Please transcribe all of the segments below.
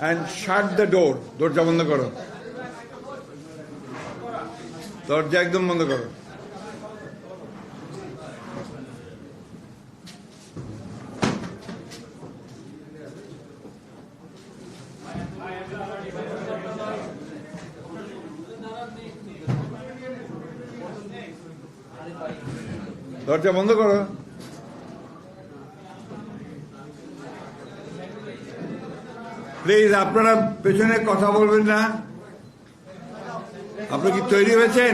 And shut the door দরজা বন্ধ করো দরজা একদম বন্ধ করো দরজা বন্ধ করো প্লিজ আপনারা পেছনে কথা বলবেন না। আপনি কি তৈরি হয়েছেন?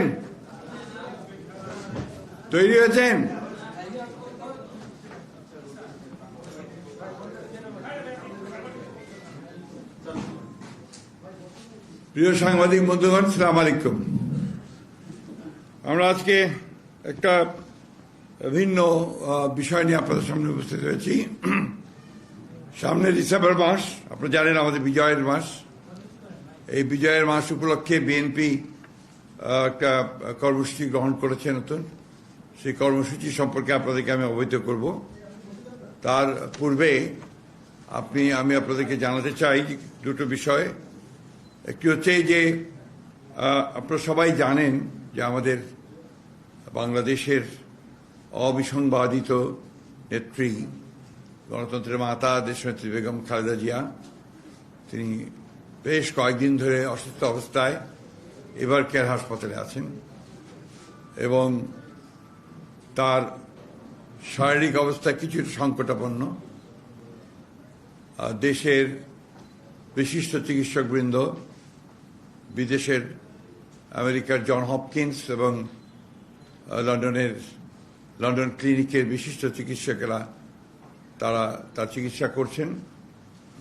তৈরি হয়েছেন? প্রিয় সাংবাদিক বন্ধুগণ, সালাম আলাইকুম। আমরা আজকে একটা ভিন্ন বিষয় নিয়ে আপনাদের সামনে উপস্থিত হয়েছি। সামনে ডিসেম্বর মাস, আপনারা জানেন আমাদের বিজয়ের মাস। এই বিজয়ের মাস উপলক্ষে বিএনপি একটা কর্মসূচি গ্রহণ করেছে নতুন। সেই কর্মসূচি সম্পর্কে আপনাদেরকে আমি অবহিত করব। তার পূর্বে আপনি, আমি আপনাদেরকে জানাতে চাই দুটো বিষয়। একটি হচ্ছে যে আপনারা সবাই জানেন যে আমাদের বাংলাদেশের অবিসংবাদিত নেত্রী গণতন্ত্রের মাতা, দেশনেত্রী বেগম খালেদা জিয়া, তিনি বেশ কয়েকদিন ধরে অসুস্থ অবস্থায় এবার কেয়ার হাসপাতালে আছেন এবং তার শারীরিক অবস্থা কিছুটা সংকটাপন্ন। দেশের বিশিষ্ট চিকিৎসকবৃন্দ, বিদেশের আমেরিকার জন হপকিন্স এবং লন্ডনের, লন্ডন ক্লিনিকের বিশিষ্ট চিকিৎসকেরা তারা, তার চিকিৎসা করছেন।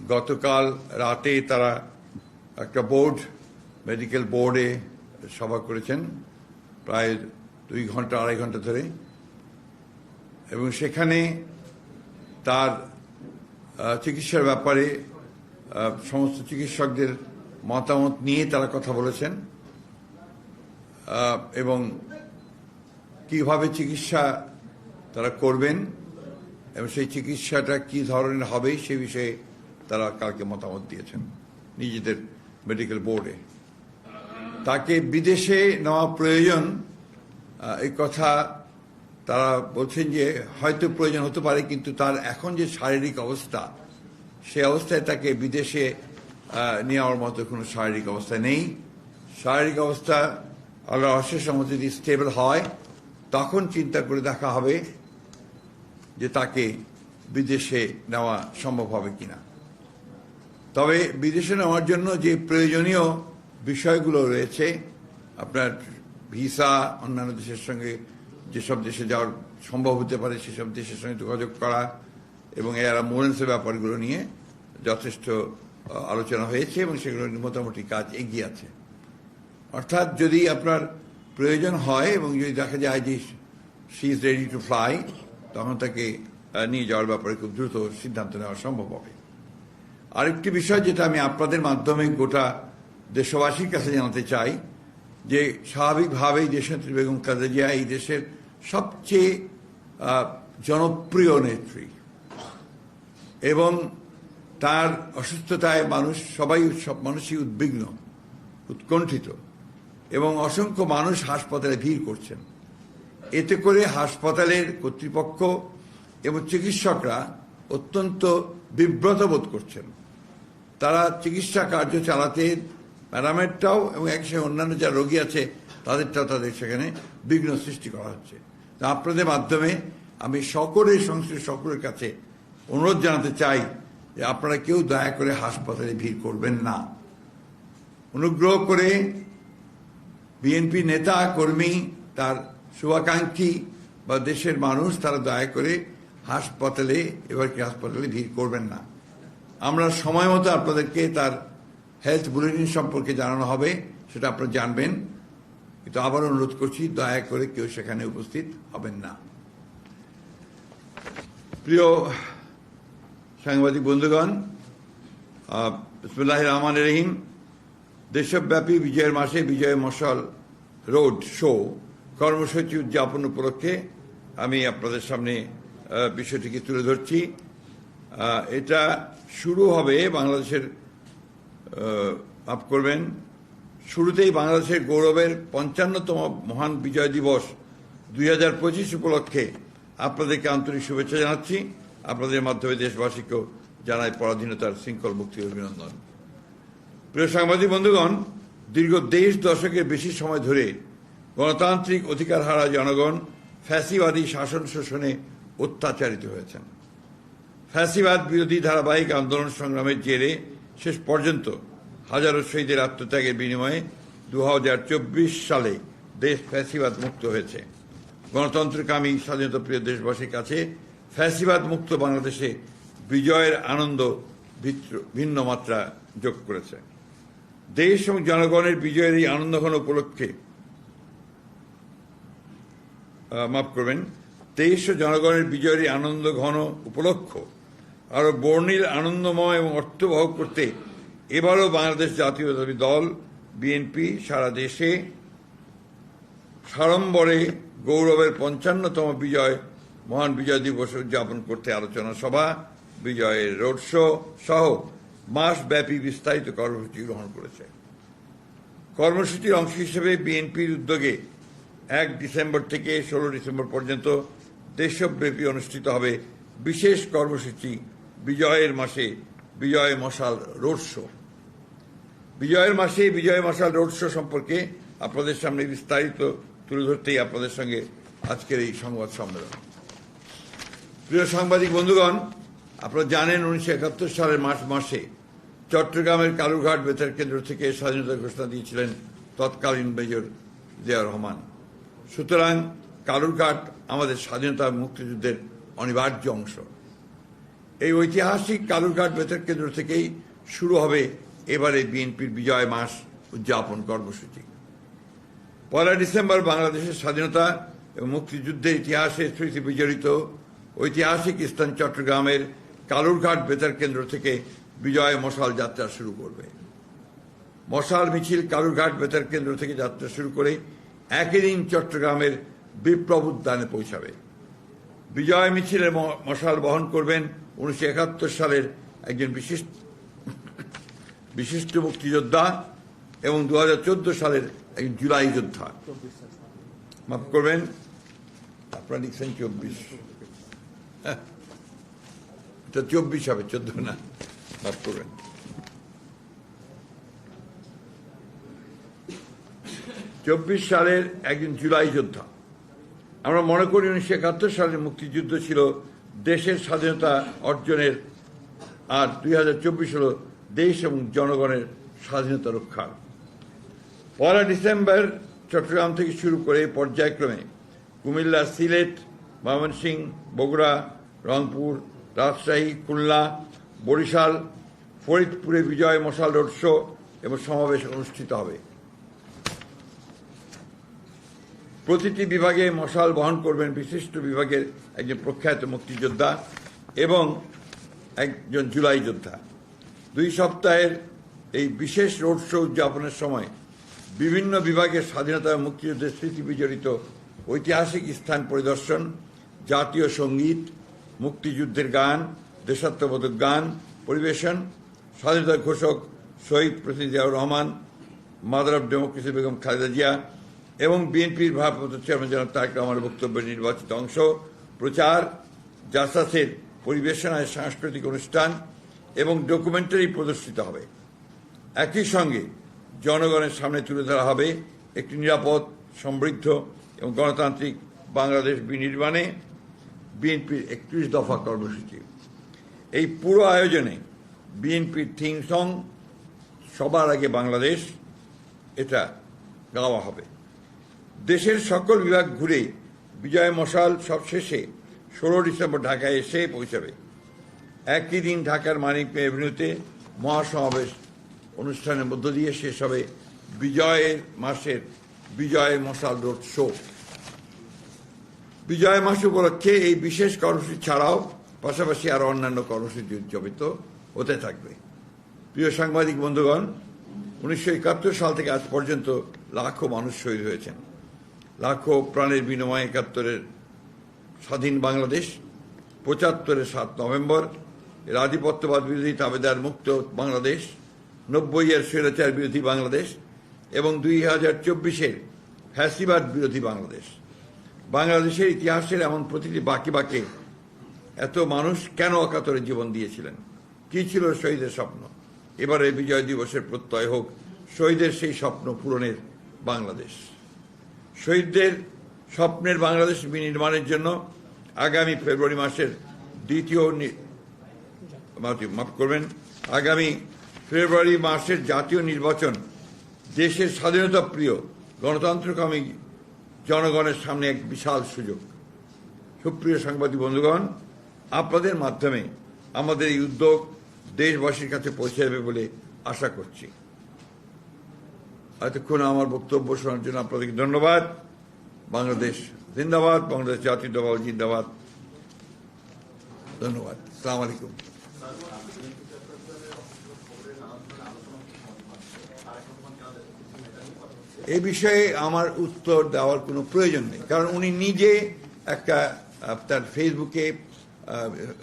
গতকাল রাতে তারা একটা বোর্ড, মেডিকেল বোর্ডে সভা করেছেন, প্রায় দুই ঘণ্টা, আড়াই ঘণ্টা ধরে। এবং সেখানে তার চিকিৎসার ব্যাপারে সমস্ত চিকিৎসকদের মতামত নিয়ে তারা কথা বলেছেন। এবং কীভাবে চিকিৎসা তারা করবেন এবং সেই চিকিৎসাটা কি ধরনের হবে সে বিষয়ে তারা কালকে মতামত দিয়েছেন নিজেদের মেডিকেল বোর্ডে। তাকে বিদেশে নেওয়া প্রয়োজন এই কথা তারা বলছেন যে হয়তো প্রয়োজন হতে পারে, কিন্তু তার এখন যে শারীরিক অবস্থা, সে অবস্থায় তাকে বিদেশে নেওয়ার মতো কোনো শারীরিক অবস্থা নেই। শারীরিক অবস্থা আল্লাহ অশেষ মতো যদি স্টেবল হয়, তখন চিন্তা করে দেখা হবে যে তাকে বিদেশে নেওয়া সম্ভব হবে কিনা। তবে বিদেশে নেওয়ার জন্য যে প্রয়োজনীয় বিষয়গুলো রয়েছে, আপনার ভিসা, অন্যান্য দেশের সঙ্গে যেসব দেশে যাওয়ার সম্ভব হতে পারে, সেসব দেশের সঙ্গে যোগাযোগ করা এবং এর মোরেন্সের ব্যাপারগুলো নিয়ে যথেষ্ট আলোচনা হয়েছে এবং সেগুলো মোটামুটি কাজ এগিয়ে আছে। অর্থাৎ যদি আপনার প্রয়োজন হয় এবং যদি দেখা যায় যে she is ready to fly তখন তাকে নিয়ে যাওয়ার ব্যাপারে খুব দ্রুত সিদ্ধান্ত নেওয়া সম্ভব হবে। আরেকটি বিষয় যেটা আমি আপনাদের মাধ্যমে গোটা দেশবাসীর কাছে জানাতে চাই, যে স্বাভাবিকভাবেই দেশনেত্রী বেগম জিয়া এই দেশের সবচেয়ে জনপ্রিয় নেত্রী এবং তার অসুস্থতায় মানুষ, সবাই সব মানুষই উদ্বিগ্ন, উৎকণ্ঠিত এবং অসংখ্য মানুষ হাসপাতালে ভিড় করছেন। এতে করে হাসপাতালের কর্তৃপক্ষ এবং চিকিৎসকরা অত্যন্ত বিব্রত বোধ করছেন। তারা চিকিৎসা কার্য চালাতে প্যারামেডটাও এবং একসাথে অন্যান্য যা রোগী আছে, তাদেরটাও তাদের সেখানে বিঘ্ন সৃষ্টি করা হচ্ছে। তা আপনাদের মাধ্যমে আমি সকলের সংশ্লিষ্ট সকলের কাছে অনুরোধ জানাতে চাই যে আপনারা কেউ দয়া করে হাসপাতালে ভিড় করবেন না। অনুগ্রহ করে বিএনপি নেতা কর্মী তার শুভাকাঙ্ক্ষী বা দেশের মানুষ তারা দয়া করে হাসপাতালে, এবার কি হাসপাতালে ভিড় করবেন না। আমরা সময় মতো আপনাদেরকে তার হেলথ বুলেটিন সম্পর্কে জানানো হবে, সেটা আপনারা জানবেন। কিন্তু আবার অনুরোধ করছি, দয়া করে কেউ সেখানে উপস্থিত হবেন না। প্রিয় সাংবাদিক বন্ধুগণ বিসমুল্লাহ রহমান রহিম। দেশব্যাপী বিজয়ের মাসে বিজয় মশাল রোড শো কর্মসূচি উদযাপন উপলক্ষে আমি আপনাদের সামনে বিষয়টিকে তুলে ধরছি। এটা শুরু হবে, বাংলাদেশের মাফ করবেন, শুরুতেই বাংলাদেশের গৌরবের পঞ্চান্নতম মহান বিজয় দিবস দুই হাজার পঁচিশ উপলক্ষে আপনাদেরকে আন্তরিক শুভেচ্ছা জানাচ্ছি। আপনাদের মাধ্যমে দেশবাসীকেও জানাই পরাধীনতার শৃঙ্খল মুক্তির অভিনন্দন। প্রিয় সাংবাদিক বন্ধুগণ, দীর্ঘ দেশ দশকের বেশি সময় ধরে গণতান্ত্রিক অধিকার হারা জনগণ ফ্যাসিবাদী শাসন শোষণে অত্যাচারিত হয়েছেন। ফ্যাসিবাদ বিরোধী ধারাবাহিক আন্দোলন সংগ্রামের জেরে শেষ পর্যন্ত হাজারো শহীদের আত্মত্যাগের বিনিময়ে দু হাজার চব্বিশ সালে দেশ ফ্যাসিবাদ মুক্ত হয়েছে। গণতন্ত্রকামী স্বাধীনতাপ্রিয় দেশবাসীর কাছে ফ্যাসিবাদ মুক্ত বাংলাদেশে বিজয়ের আনন্দ ভিন্ন মাত্রা যোগ করেছে। দেশ এবং জনগণের বিজয়ের এই আনন্দঘন উপলক্ষে মাফ করবেন দেশ জনগণের বিজয়ের আনন্দ ঘন, উপলক্ষ। আরও বর্ণিল আনন্দময় এবং অর্থবহ করতে এবারও বাংলাদেশ জাতীয়তাবাদী দল, বিএনপি, সারা দেশে সাড়ম্বরে গৌরবের পঞ্চান্নতম বিজয়, মহান বিজয় দিবস উদযাপন করতে আলোচনা সভা, বিজয়ের রোড শো সহ মাসব্যাপী বিস্তারিত কর্মসূচি গ্রহণ করেছে। কর্মসূচির অংশ হিসেবে বিএনপির উদ্যোগে এক ডিসেম্বর থেকে ষোলো ডিসেম্বর পর্যন্ত দেশব্যাপী অনুষ্ঠিত হবে বিশেষ কর্মসূচি বিজয়ের মাসে বিজয় মশাল রোড শো। বিজয়ের মাসে বিজয় মশাল রোড শো সম্পর্কে আপনাদের সামনে বিস্তারিত তুলে ধরতেই আপনাদের সঙ্গে আজকের এই সংবাদ সম্মেলন। প্রিয় সাংবাদিক বন্ধুগণ, আপনারা জানেন উনিশশো একাত্তর সালের মার্চ মাসে চট্টগ্রামের কালুঘাট বেতার কেন্দ্র থেকে স্বাধীনতা ঘোষণা দিয়েছিলেন তৎকালীন মেজর জিয়া রহমান। সুতরাং কালুরঘাট আমাদের স্বাধীনতা মুক্তিযুদ্ধের অনিবার্য অংশ। এই ঐতিহাসিক কালুরঘাট বেতার কেন্দ্র থেকেই শুরু হবে এবারে বিএনপির বিজয় মাস উদযাপন কর্মসূচি। পয়লা ডিসেম্বর বাংলাদেশের স্বাধীনতা এবং মুক্তিযুদ্ধের ইতিহাসে স্মৃতি বিজড়িত ঐতিহাসিক স্থান চট্টগ্রামের কালুরঘাট বেতার কেন্দ্র থেকে বিজয় মশাল যাত্রা শুরু করবে। মশাল মিছিল কালুরঘাট বেতার কেন্দ্র থেকে যাত্রা শুরু করে একই দিন চট্টগ্রামের বিপ্লব উদ্যানে পৌঁছাবে। বিজয় মিছিলের মশাল বহন করবেন উনিশশো একাত্তর সালের একজন বিশিষ্ট বিশিষ্ট মুক্তিযোদ্ধা এবং দু হাজার চোদ্দ সালের একজন জুলাই যোদ্ধা। মাফ করবেন, আপনারা লিখছেন চব্বিশ। হ্যাঁ চব্বিশ হবে, চোদ্দ না, মাফ করবেন। চব্বিশ সালের একজন জুলাই যোদ্ধা। আমরা মনে করি উনিশশো একাত্তর সালের মুক্তিযুদ্ধ ছিল, দেশের স্বাধীনতা অর্জনের, আর দুই হাজার চব্বিশ হল দেশ এবং জনগণের স্বাধীনতা রক্ষার। পয়লা ডিসেম্বর চট্টগ্রাম থেকে শুরু করে এই পর্যায়ক্রমে কুমিল্লা, সিলেট, ময়মনসিংহ, বগুড়া, রংপুর, রাজশাহী, খুলনা, বরিশাল, ফরিদপুরে বিজয় মশাল রোড শো এবং সমাবেশ অনুষ্ঠিত হবে। প্রতিটি বিভাগে মশাল বহন করবেন বিশিষ্ট বিভাগের একজন প্রখ্যাত মুক্তিযোদ্ধা এবং একজন জুলাই যোদ্ধা। দুই সপ্তাহের এই বিশেষ রোড শো উদযাপনের সময় বিভিন্ন বিভাগের স্বাধীনতা মুক্তিযুদ্ধের স্মৃতি বিজড়িত ঐতিহাসিক স্থান পরিদর্শন, জাতীয় সংগীত, মুক্তিযুদ্ধের গান, দেশাত্মবোধক গান, পরিবেশন, স্বাধীনতা ঘোষক শহীদ প্রতি Ziaur Rahman, mother of democracy Begum Khaleda Zia এবং বিএনপির ভারপ্রাপ্ত চেয়ারম্যান জনাব তারেক রহমানের বক্তব্যের নির্বাচিত অংশ, প্রচার, জাসাসের পরিবেশনায় সাংস্কৃতিক অনুষ্ঠান এবং ডকুমেন্টারি প্রদর্শিত হবে। একই সঙ্গে জনগণের সামনে তুলে ধরা হবে একটি নিরাপদ, সমৃদ্ধ এবং গণতান্ত্রিক বাংলাদেশ বিনির্মাণে বিএনপির একত্রিশ দফা কর্মসূচি। এই পুরো আয়োজনে বিএনপির থিম সং, সবার আগে বাংলাদেশ, এটা গাওয়া হবে। দেশের সকল বিভাগ ঘুরে বিজয় মশাল সব শেষে ষোলো ডিসেম্বর ঢাকায় এসে পৌঁছাবে। একই দিন ঢাকার মানিক এভিনিউতে মহাসমাবেশ অনুষ্ঠানের মধ্য দিয়ে শেষ হবে বিজয়ের মাসের বিজয় মশাল রোড শো। বিজয় মাস উপলক্ষে এই বিশেষ কর্মসূচি ছাড়াও পাশাপাশি আরও অন্যান্য কর্মসূচি উদযাপিত হতে থাকবে। প্রিয় সাংবাদিক বন্ধুগণ, উনিশশো একাত্তর সাল থেকে আজ পর্যন্ত লাখো মানুষ শহীদ হয়েছেন। লাখো প্রাণের বিনিময়ে একাত্তরের স্বাধীন বাংলাদেশ, পঁচাত্তরের সাত নভেম্বর, এর আধিপত্যবাদ বিরোধী তাবেদার মুক্ত বাংলাদেশ, নব্বই এর স্বৈরাচার বিরোধী বাংলাদেশ এবং দুই হাজার চব্বিশের ফ্যাসিবাদ বিরোধী বাংলাদেশ। বাংলাদেশের ইতিহাসের এমন প্রতিটি বাকি বাকে এত মানুষ কেন অকাতরে জীবন দিয়েছিলেন? কি ছিল শহীদের স্বপ্ন? এবারে বিজয় দিবসের প্রত্যয় হোক শহীদের সেই স্বপ্ন পূরণের বাংলাদেশ। শহীদদের স্বপ্নের বাংলাদেশ বিনির্মাণের জন্য আগামী ফেব্রুয়ারি মাসের দ্বিতীয় মাফ করবেন, আগামী ফেব্রুয়ারি মাসের জাতীয় নির্বাচন দেশের স্বাধীনতা প্রিয় গণতন্ত্রকামী জনগণের সামনে এক বিশাল সুযোগ। সুপ্রিয় সাংবাদিক বন্ধুগণ, আপনাদের মাধ্যমে আমাদের এই উদ্যোগ দেশবাসীর কাছে পৌঁছে যাবে বলে আশা করছি। এতক্ষণ আমার বক্তব্য শোনার জন্য আপনাদেরকে ধন্যবাদ। বাংলাদেশ জিন্দাবাদ, বাংলাদেশ জাতীয়তাবাদ জিন্দাবাদ। ধন্যবাদ। সালাম আলাইকুম। এ বিষয়ে আমার উত্তর দেওয়ার কোনো প্রয়োজন নেই। কারণ উনি নিজে একটা আপনার ফেসবুকে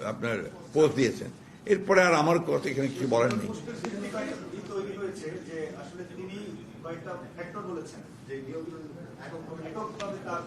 আপনার পোস্ট দিয়েছেন। এরপরে আর আমার কথা এখানে কিছু বলার নেই। কয়েকটা ফ্যাক্টর বলেছেন যে নিয়োগ এককভাবে তার